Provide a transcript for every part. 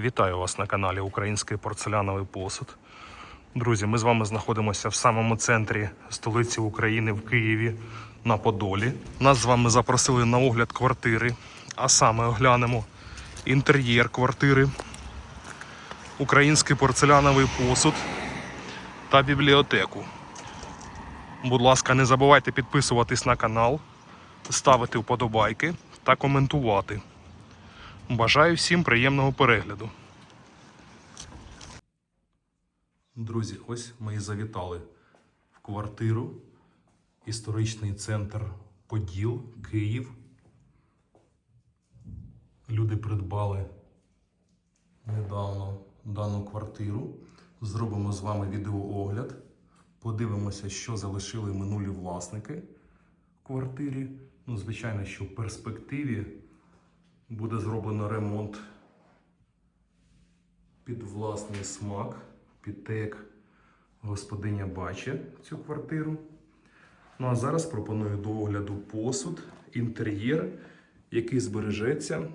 Вітаю вас на каналі Український порцеляновий посуд. Друзі, ми з вами знаходимося в самому центрі столиці України в Києві на Подолі. Нас з вами запросили на огляд квартири, а саме оглянемо інтер'єр квартири, український порцеляновий посуд та бібліотеку. Будь ласка, не забувайте підписуватись на канал, ставити вподобайки та коментувати. Бажаю всім приємного перегляду. Друзі, ось ми і завітали в квартиру. Історичний центр Поділ, Київ. Люди придбали недавно дану квартиру. Зробимо з вами відеоогляд. Подивимося, що залишили минулі власники в квартирі. Ну, звичайно, що в перспективі буде зроблено ремонт під власний смак, під те, як господиня бачить цю квартиру. Ну а зараз пропоную до огляду посуд, інтер'єр, який збережеться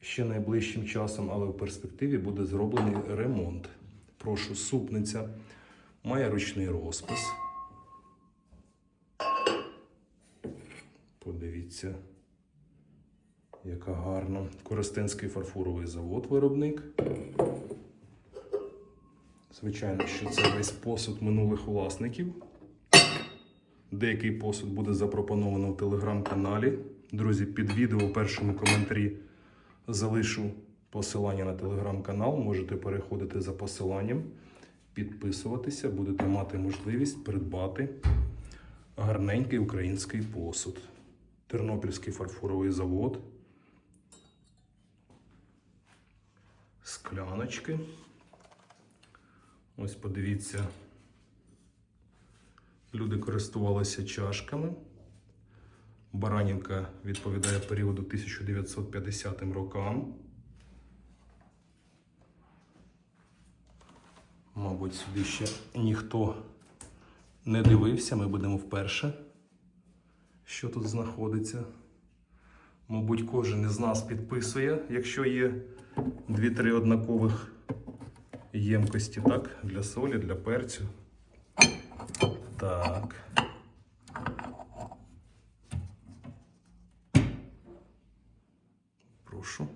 ще найближчим часом, але в перспективі буде зроблений ремонт. Прошу, супниця, має ручний розпис. Подивіться. Яка гарна. Коростенський фарфоровий завод виробник. Звичайно, що це весь посуд минулих власників. Деякий посуд буде запропоновано в телеграм-каналі. Друзі, під відео в першому коментарі залишу посилання на телеграм-канал. Можете переходити за посиланням, підписуватися, будете мати можливість придбати гарненький український посуд. Тернопільський фарфоровий завод. Скляночки. Ось подивіться, люди користувалися чашками. Баранівка відповідає періоду 1950 рокам. Мабуть, сюди ще ніхто не дивився, ми будемо вперше, що тут знаходиться. Мабуть, кожен із нас підписує, якщо є дві-три однакових ємкості, так? Для солі, для перцю. Так. Прошу.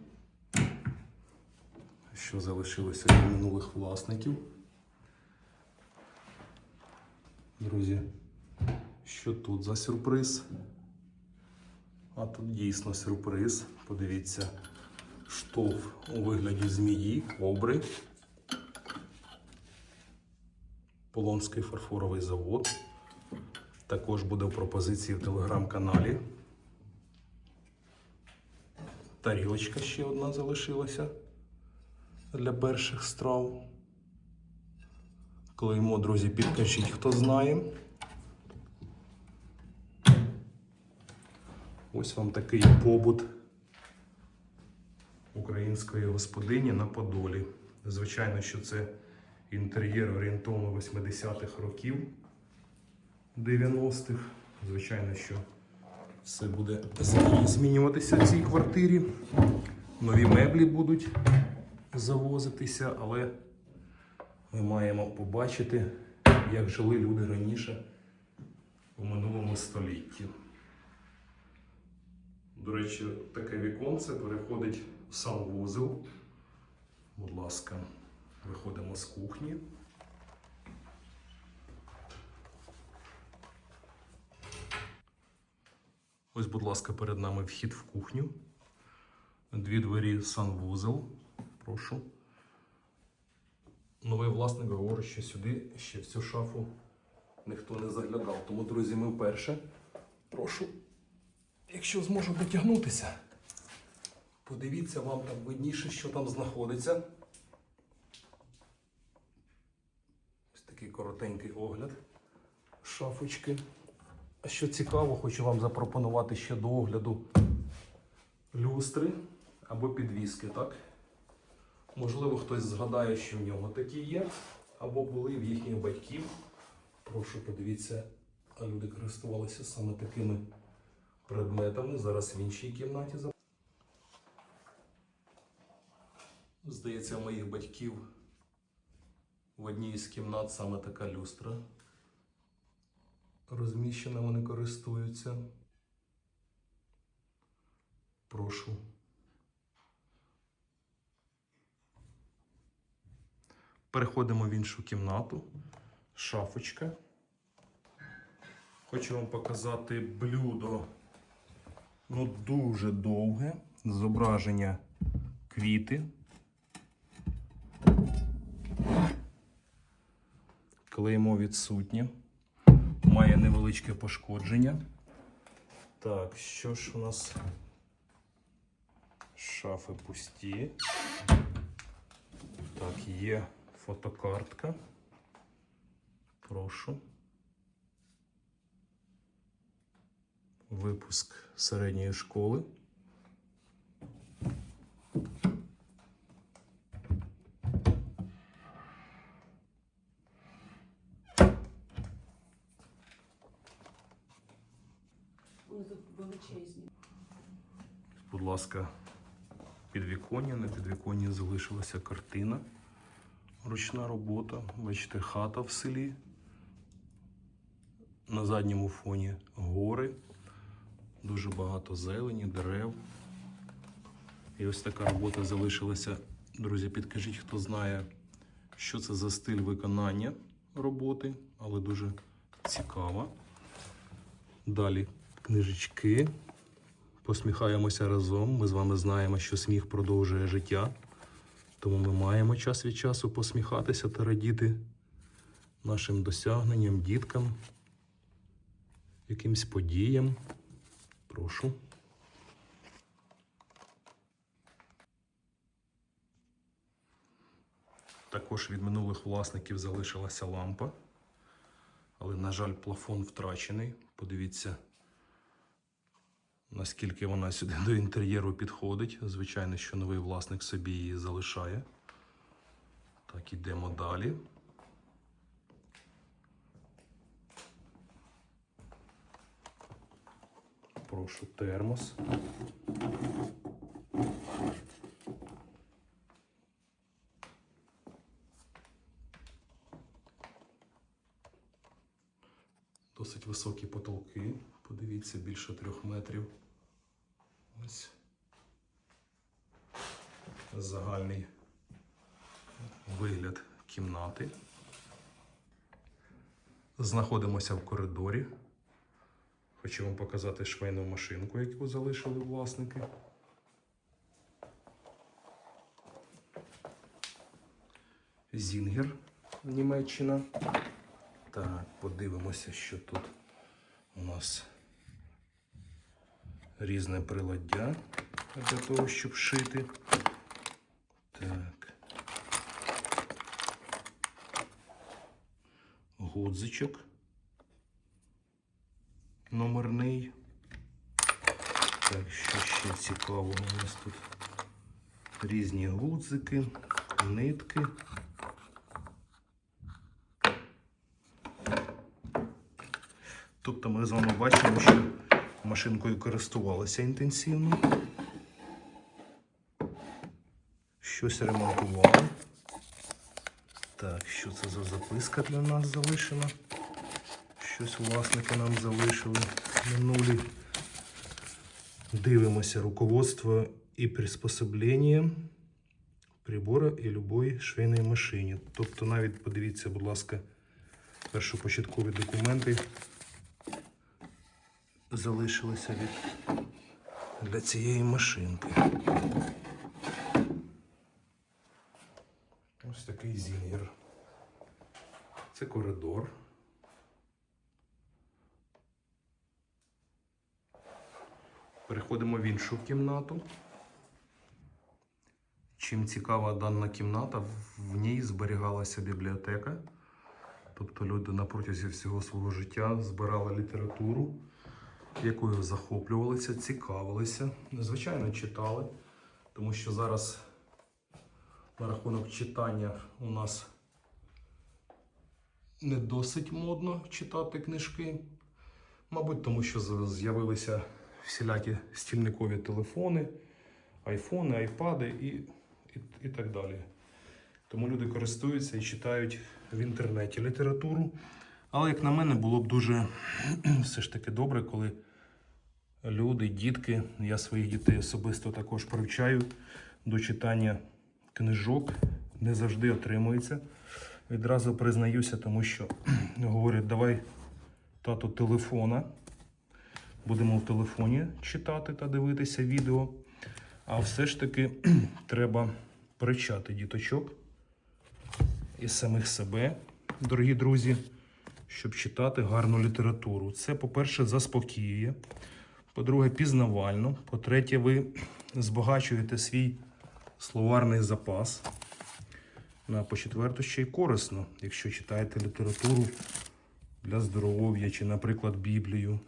Що залишилося від минулих власників? Друзі, що тут за сюрприз? А тут дійсно сюрприз. Подивіться, штовх у вигляді змії, кобри. Полонський фарфоровий завод. Також буде в пропозиції в телеграм-каналі. Тарілочка ще одна залишилася для перших страв. Клеймо, друзі, підкажіть, хто знає. Ось вам такий побут української господині на Подолі. Звичайно, що це інтер'єр орієнтовно 80-х років 90-х. Звичайно, що все буде змінюватися в цій квартирі. Нові меблі будуть завозитися, але ми маємо побачити, як жили люди раніше у минулому столітті. До речі, таке віконце переходить санвузол. Будь ласка, виходимо з кухні. Ось, будь ласка, перед нами вхід в кухню. Дві двері санвузол. Прошу. Новий власник говорить, що сюди ще в цю шафу ніхто не заглядав. Тому, друзі, ми вперше. Прошу якщо зможу дотягнутися, подивіться, вам там видніше, що там знаходиться. Ось такий коротенький огляд шафочки. А що цікаво, хочу вам запропонувати ще до огляду люстри або підвіски, так? Можливо, хтось згадає, що в нього такі є, або були в їхніх батьків. Прошу, подивіться, люди користувалися саме такими предметами. Зараз в іншій кімнаті. Здається, моїх батьків в одній із кімнат саме така люстра. Розміщена, вони користуються. Прошу. Переходимо в іншу кімнату. Шафочка. Хочу вам показати блюдо. Ну, дуже довге. Зображення квіти. Клеймо відсутнє. Має невеличке пошкодження. Так, що ж у нас? Шафи пусті. Так, є фотокартка. Прошу. Випуск середньої школи. Вони тут величезні. Будь ласка, підвіконня. На підвіконні залишилася картина. Ручна робота. Бачите, хата в селі. На задньому фоні гори. Дуже багато зелені, дерев. І ось така робота залишилася. Друзі, підкажіть, хто знає, що це за стиль виконання роботи, але дуже цікава. Далі книжечки. Посміхаємося разом. Ми з вами знаємо, що сміх продовжує життя. Тому ми маємо час від часу посміхатися та радіти нашим досягненням, діткам, якимсь подіям. Прошу. Також від минулих власників залишилася лампа. Але, на жаль, плафон втрачений. Подивіться, наскільки вона сюди до інтер'єру підходить. Звичайно, що новий власник собі її залишає. Так, ідемо далі. Прошу термос. Досить високі потолки. Подивіться, більше трьох метрів. Ось. Загальний вигляд кімнати. Знаходимося в коридорі. Хочу вам показати швейну машинку, яку залишили власники. Зінгер, Німеччина. Так, подивимося, що тут у нас різне приладдя для того, щоб шити. Так. Гудзичок. Номерний. Так, що ще цікавого у нас тут різні гудзики, нитки. Тобто ми з вами бачимо, що машинкою користувалися інтенсивно. Щось ремонтували. Так, що це за записка для нас залишила? Щось власники нам залишили минулі. Дивимося руководство і приспособлення прибора і любої швейної машині. Тобто навіть подивіться, будь ласка, першопочаткові документи залишилися від для цієї машинки. Ось такий зінгер. Це коридор. Переходимо в іншу кімнату. Чим цікава дана кімната, в ній зберігалася бібліотека. Тобто люди на протязі всього свого життя збирали літературу, якою захоплювалися, цікавилися. Звичайно, читали, тому що зараз на рахунок читання у нас не досить модно читати книжки. Мабуть, тому що з'явилися всілякі стільникові телефони, айфони, айпади, і і, і так далі. Тому люди користуються і читають в інтернеті літературу. Але, як на мене, було б дуже все ж таки добре, коли люди, дітки, я своїх дітей особисто також привчаю до читання книжок, не завжди отримується. Відразу признаюся, тому що говорять, давай тату телефона. Будемо в телефоні читати та дивитися відео. А все ж таки треба привчати діточок і самих себе, дорогі друзі, щоб читати гарну літературу. Це, по-перше, заспокоює. По-друге, пізнавально. По-третє, ви збагачуєте свій словарний запас. А по-четверте, ще й корисно, якщо читаєте літературу для здоров'я чи, наприклад, Біблію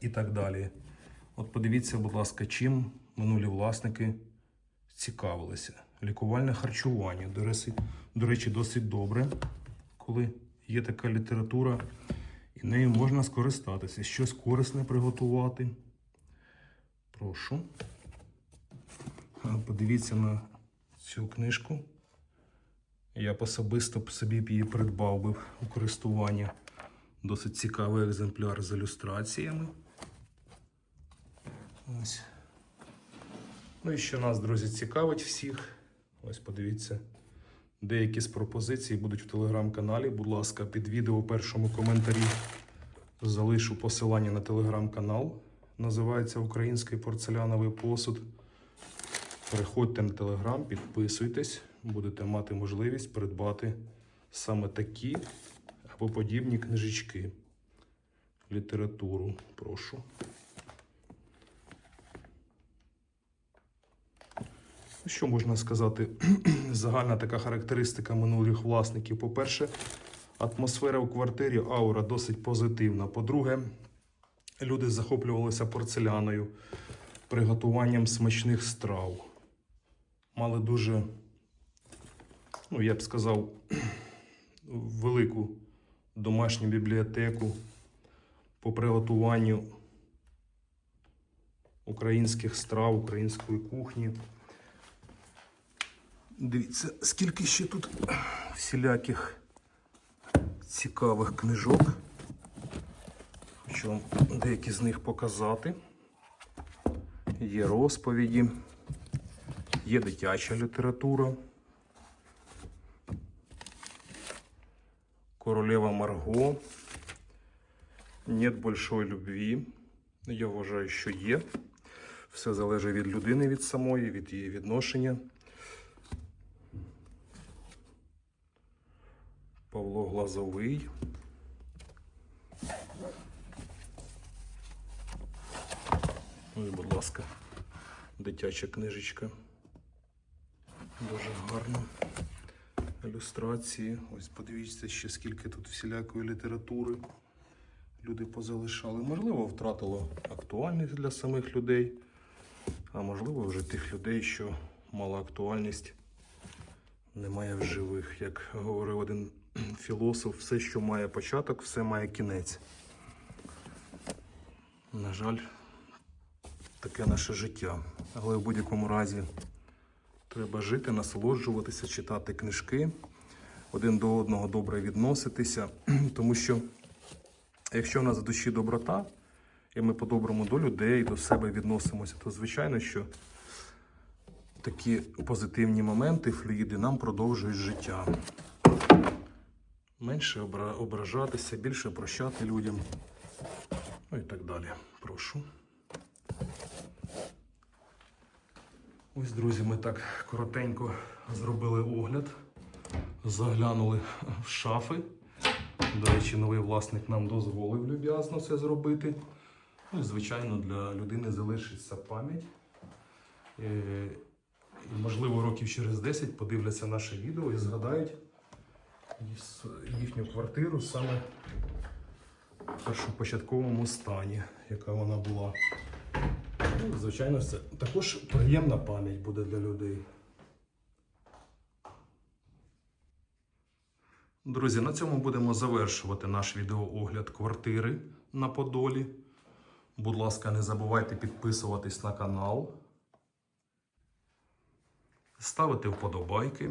і так далі. От подивіться, будь ласка, чим минулі власники цікавилися. Лікувальне харчування. До речі, досить добре, коли є така література, і нею можна скористатися. Щось корисне приготувати. Прошу. Подивіться на цю книжку. Я особисто собі б її придбав би у користування. Досить цікавий екземпляр з ілюстраціями. Ось. Ну і що нас, друзі, цікавить всіх. Ось подивіться. Деякі з пропозицій будуть в телеграм-каналі. Будь ласка, під відео у першому коментарі залишу посилання на телеграм-канал. Називається Український порцеляновий посуд. Переходьте на телеграм, підписуйтесь, будете мати можливість придбати саме такі або подібні книжечки. Літературу, прошу. Ну, Що можна сказати? Загальна така характеристика минулих власників. По-перше, атмосфера у квартирі аура досить позитивна. По-друге, люди захоплювалися порцеляною, приготуванням смачних страв. Мали дуже, ну я б сказав, велику домашню бібліотеку по приготуванню українських страв, української кухні. Дивіться, скільки ще тут всіляких цікавих книжок. Хочу вам деякі з них показати. Є розповіді, є дитяча література. Королева Марго. Нет большої любві. Я вважаю, що є. Все залежить від людини, від самої, від її відношення. Павло Глазовий. Ось, будь ласка, дитяча книжечка. Дуже гарно. Ілюстрації. Ось подивіться ще скільки тут всілякої літератури люди позалишали. Можливо, втратило актуальність для самих людей, а можливо, вже тих людей, що мала актуальність, немає в живих. Як говорив один філософ, все, що має початок, все має кінець. На жаль, таке наше життя. Але в будь-якому разі треба жити, насолоджуватися, читати книжки, один до одного добре відноситися, тому що якщо в нас в душі доброта, і ми по-доброму до людей, до себе відносимося, то звичайно, що такі позитивні моменти, флюїди нам продовжують життя. Менше ображатися, більше прощати людям. Ну і так далі. Прошу. Ось, друзі, ми так коротенько зробили огляд. Заглянули в шафи. До речі, новий власник нам дозволив люб'язно це зробити. Ну і, звичайно, для людини залишиться пам'ять. Е, І, можливо, років через 10 подивляться наше відео і згадають їхню квартиру саме в першопочатковому стані, яка вона була. Ну, звичайно, це також приємна пам'ять буде для людей. Друзі, на цьому будемо завершувати наш відеоогляд квартири на Подолі. Будь ласка, не забувайте підписуватись на канал. ставити вподобайки